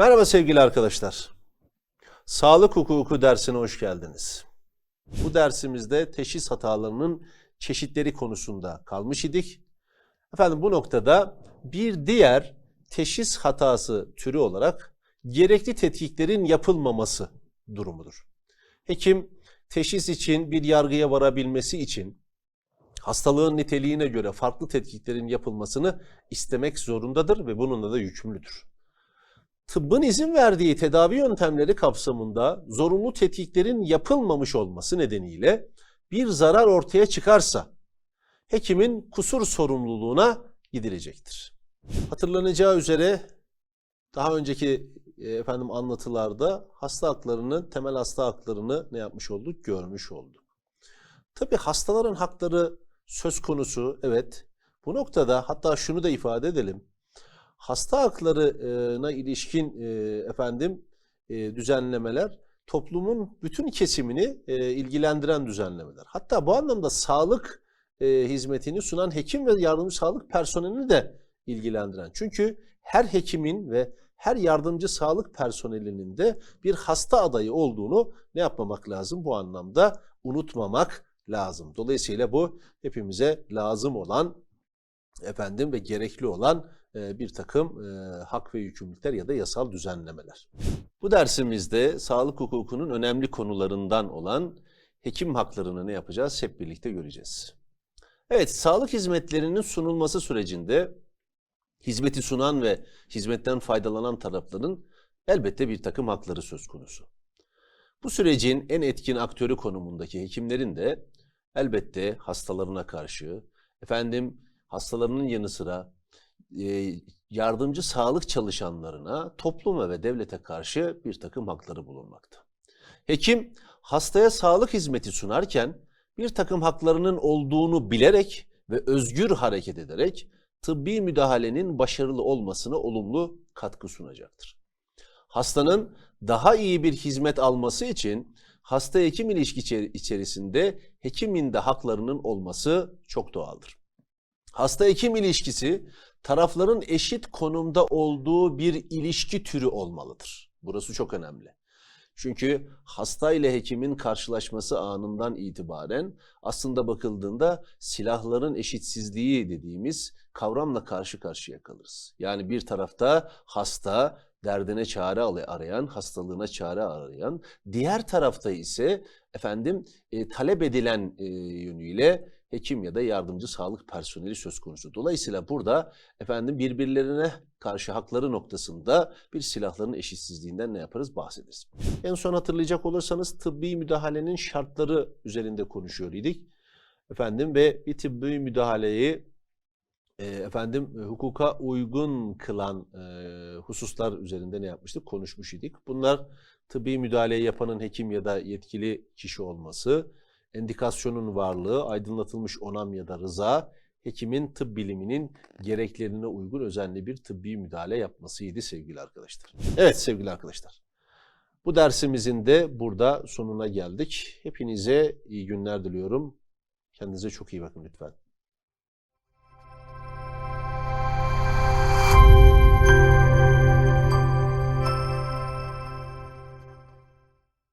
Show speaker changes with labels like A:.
A: Merhaba sevgili arkadaşlar. Sağlık hukuku dersine hoş geldiniz. Bu dersimizde teşhis hatalarının çeşitleri konusunda kalmış idik. Efendim bu noktada bir diğer teşhis hatası türü olarak gerekli tetkiklerin yapılmaması durumudur. Hekim teşhis için bir yargıya varabilmesi için hastalığın niteliğine göre farklı tetkiklerin yapılmasını istemek zorundadır ve bununla da yükümlüdür. Tıbbın izin verdiği tedavi yöntemleri kapsamında zorunlu tetkiklerin yapılmamış olması nedeniyle bir zarar ortaya çıkarsa hekimin kusur sorumluluğuna gidilecektir. Hatırlanacağı üzere daha önceki e, efendim anlatılarda hasta haklarını, temel hasta haklarını ne yapmış olduk? Görmüş olduk. Tabii hastaların hakları söz konusu evet. Bu noktada hatta şunu da ifade edelim. Hasta haklarına ilişkin e, efendim e, düzenlemeler toplumun bütün kesimini e, ilgilendiren düzenlemeler. Hatta bu anlamda sağlık hizmetini sunan hekim ve yardımcı sağlık personelini de ilgilendiren. Çünkü her hekimin ve her yardımcı sağlık personelinin de bir hasta adayı olduğunu ne yapmamak lazım? Bu anlamda unutmamak lazım. Dolayısıyla bu hepimize lazım olan efendim ve gerekli olan e, bir takım e, hak ve yükümlülükler ya da yasal düzenlemeler. Bu dersimizde sağlık hukukunun önemli konularından olan hekim haklarını ne yapacağız? Hep birlikte göreceğiz. Evet, sağlık hizmetlerinin sunulması sürecinde hizmeti sunan ve hizmetten faydalanan tarafların elbette bir takım hakları söz konusu. Bu sürecin en etkin aktörü konumundaki hekimlerin de elbette hastalarına karşı, efendim hastalarının yanı sıra e, yardımcı sağlık çalışanlarına, topluma ve devlete karşı bir takım hakları bulunmakta. Hekim hastaya sağlık hizmeti sunarken bir takım haklarının olduğunu bilerek ve özgür hareket ederek tıbbi müdahalenin başarılı olmasına olumlu katkı sunacaktır. Hastanın daha iyi bir hizmet alması için hasta hekim ilişki içeri- içerisinde hekimin de haklarının olması çok doğaldır. Hasta hekim ilişkisi tarafların eşit konumda olduğu bir ilişki türü olmalıdır. Burası çok önemli. Çünkü hasta ile hekimin karşılaşması anından itibaren aslında bakıldığında silahların eşitsizliği dediğimiz kavramla karşı karşıya kalırız. Yani bir tarafta hasta derdine çare arayan, hastalığına çare arayan, diğer tarafta ise efendim e, talep edilen e, yönüyle hekim ya da yardımcı sağlık personeli söz konusu. Dolayısıyla burada efendim birbirlerine karşı hakları noktasında bir silahların eşitsizliğinden ne yaparız bahsederiz. En son hatırlayacak olursanız tıbbi müdahalenin şartları üzerinde konuşuyor idik. Efendim ve bir tıbbi müdahaleyi e, efendim e, hukuka uygun kılan e, hususlar üzerinde ne yapmıştık? Konuşmuş idik. Bunlar tıbbi müdahaleyi yapanın hekim ya da yetkili kişi olması, endikasyonun varlığı, aydınlatılmış onam ya da rıza, hekimin tıp biliminin gereklerine uygun özenli bir tıbbi müdahale yapmasıydı sevgili arkadaşlar. Evet sevgili arkadaşlar. Bu dersimizin de burada sonuna geldik. Hepinize iyi günler diliyorum. Kendinize çok iyi bakın lütfen.